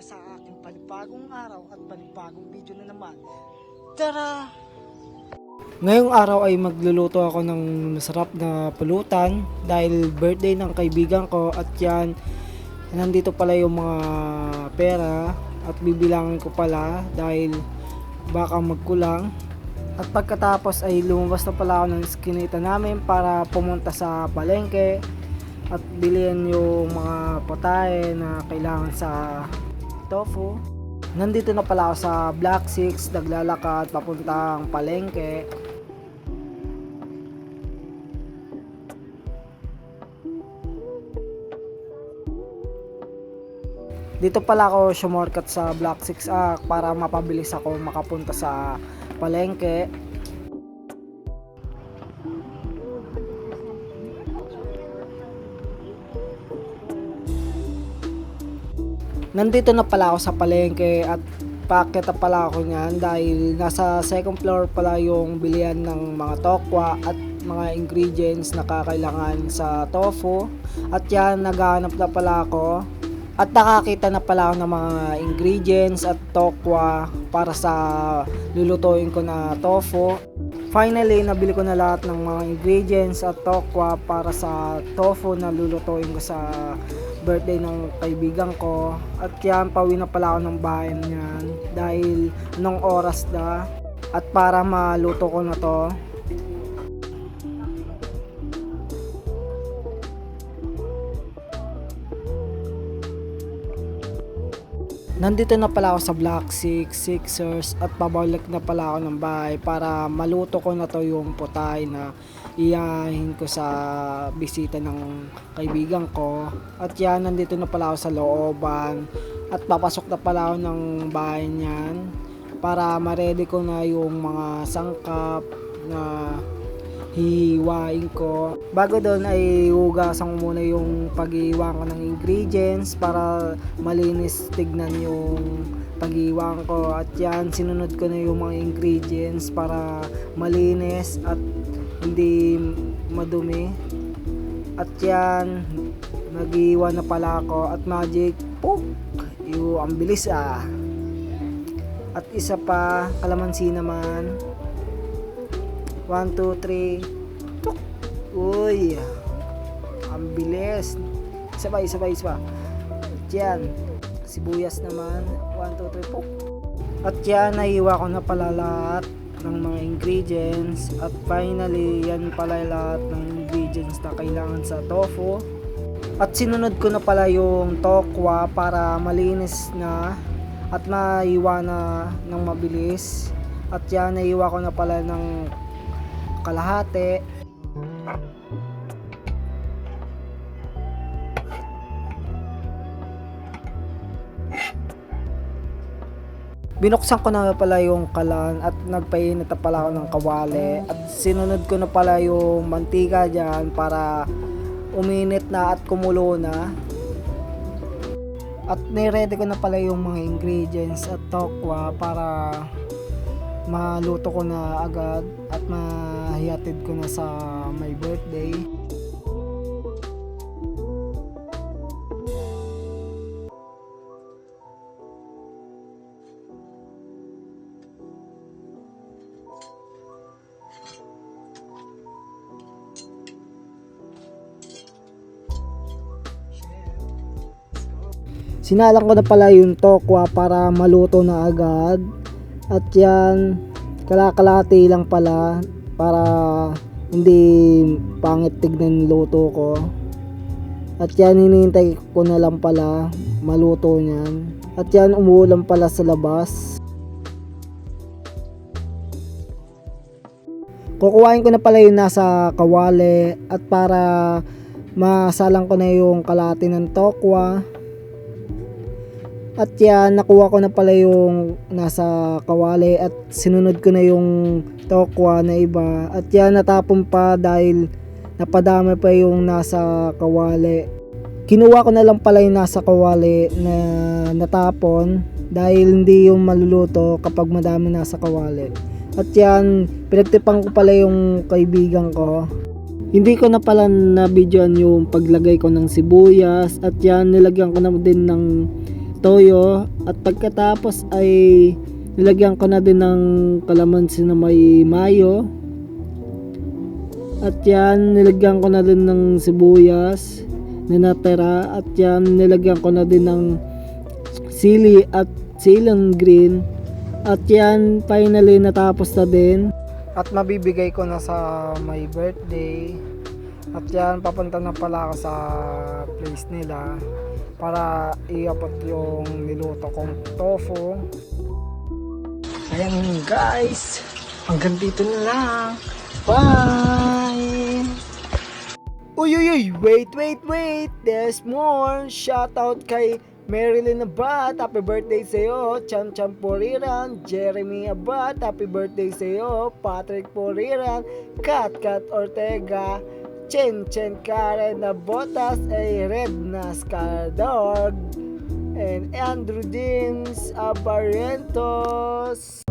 Sa aking panibagong araw at panibagong video na naman. Tara! Ngayong araw ay magluluto ako ng masarap na pulutan dahil birthday ng kaibigan ko at yan nandito pala yung mga pera at bibilangin ko pala dahil baka magkulang at pagkatapos ay lumabas na pala ako ng skinita namin para pumunta sa palengke at bilhin yung mga patae na kailangan sa tofu. Nandito na pala ako sa Black 6, naglalakad papuntang palengke. Dito pala ako sumorkat sa Black 6 ah, para mapabilis ako makapunta sa palengke. Nandito na pala ako sa palengke at pakita pala ako niyan dahil nasa second floor pala yung bilihan ng mga tokwa at mga ingredients na kakailangan sa tofu. At yan, naghahanap na pala ako at nakakita na pala ako ng mga ingredients at tokwa para sa lulutuin ko na tofu. Finally, nabili ko na lahat ng mga ingredients at tokwa para sa tofu na lulutuin ko sa birthday ng kaibigan ko. At yan, pauwi na pala ako ng bahay niyan dahil anong oras na at para maluto ko na to. Nandito na pala ako sa Black 6, Sixers at pabalik na pala ako ng bahay para maluto ko na to yung putay na iyahin ko sa bisita ng kaibigan ko. At yan, nandito na pala ako sa looban at papasok na pala ako ng bahay niyan para ma-ready ko na yung mga sangkap na hihiwain ko. Bago doon ay hugasan ko muna yung pag-iwan ko ng ingredients para malinis tignan yung pag-iwan ko. At yan, sinunod ko na yung mga ingredients para malinis at hindi madumi. At yan, nag-iwan na pala ako at magic, puk! Yung ang bilis ah. At isa pa, kalamansi naman. 1, 2, 3. Tuk! Uy! Ang bilis. Isa pa, isa pa, isa pa. At yan. Sibuyas naman. 1, 2, 3. Puk! At yan, naiwa ko na pala lahat ng mga ingredients. At finally, yan pala lahat ng ingredients na kailangan sa tofu. At sinunod ko na pala yung tokwa para malinis na at maiwa na ng mabilis. At yan, naiwa ko na pala ng kalahati. Binuksan ko na pala yung kalan at nagpainit na pala ako ng kawali at sinunod ko na pala yung mantika dyan para uminit na at kumulo na. At nire-ready ko na pala yung mga ingredients at tokwa para maluto ko na agad at mahihatid ko na sa my birthday. Sinalang ko na pala yung tokwa para maluto na agad. At yan, kalakalati lang pala para hindi pangit tignan yung luto ko. At yan, hinihintay ko na lang pala maluto niyan. At yan, umuulan pala sa labas. Kukuhain ko na pala yung nasa kawali at para masalang ko na yung kalati ng tokwa. At yan, nakuha ko na pala yung nasa kawali at sinunod ko na yung tokwa na iba. At yan, natapon pa dahil napadami pa yung nasa kawali. Kinuha ko na lang pala yung nasa kawali na natapon dahil hindi yung maluluto kapag madami nasa kawali. At yan, pinagtipan ko pala yung kaibigan ko. Hindi ko na pala na videoan yung paglagay ko ng sibuyas at yan nilagyan ko na din ng toyo at pagkatapos ay nilagyan ko na din ng kalamansi na may mayo. At yan nilagyan ko na din ng sibuyas na natira. At yan nilagyan ko na din ng sili at silang green. At yan finally natapos na din. At mabibigay ko na sa my birthday at yan papunta na pala ako sa place nila para iabot yung niluto kong tofu. Ayan guys. Hanggang dito na lang. Bye! Uy, uy, uy, wait, wait, wait, there's more. Shoutout kay Marilyn Abad, happy birthday sa'yo. Chan Chan Poriran, Jeremy Abad, happy birthday sa'yo. Patrick Poriran, Kat Kat Ortega, Chen Chen Karen Nabotas, ay Red Nascar Dog, and Andrew James Abarientos.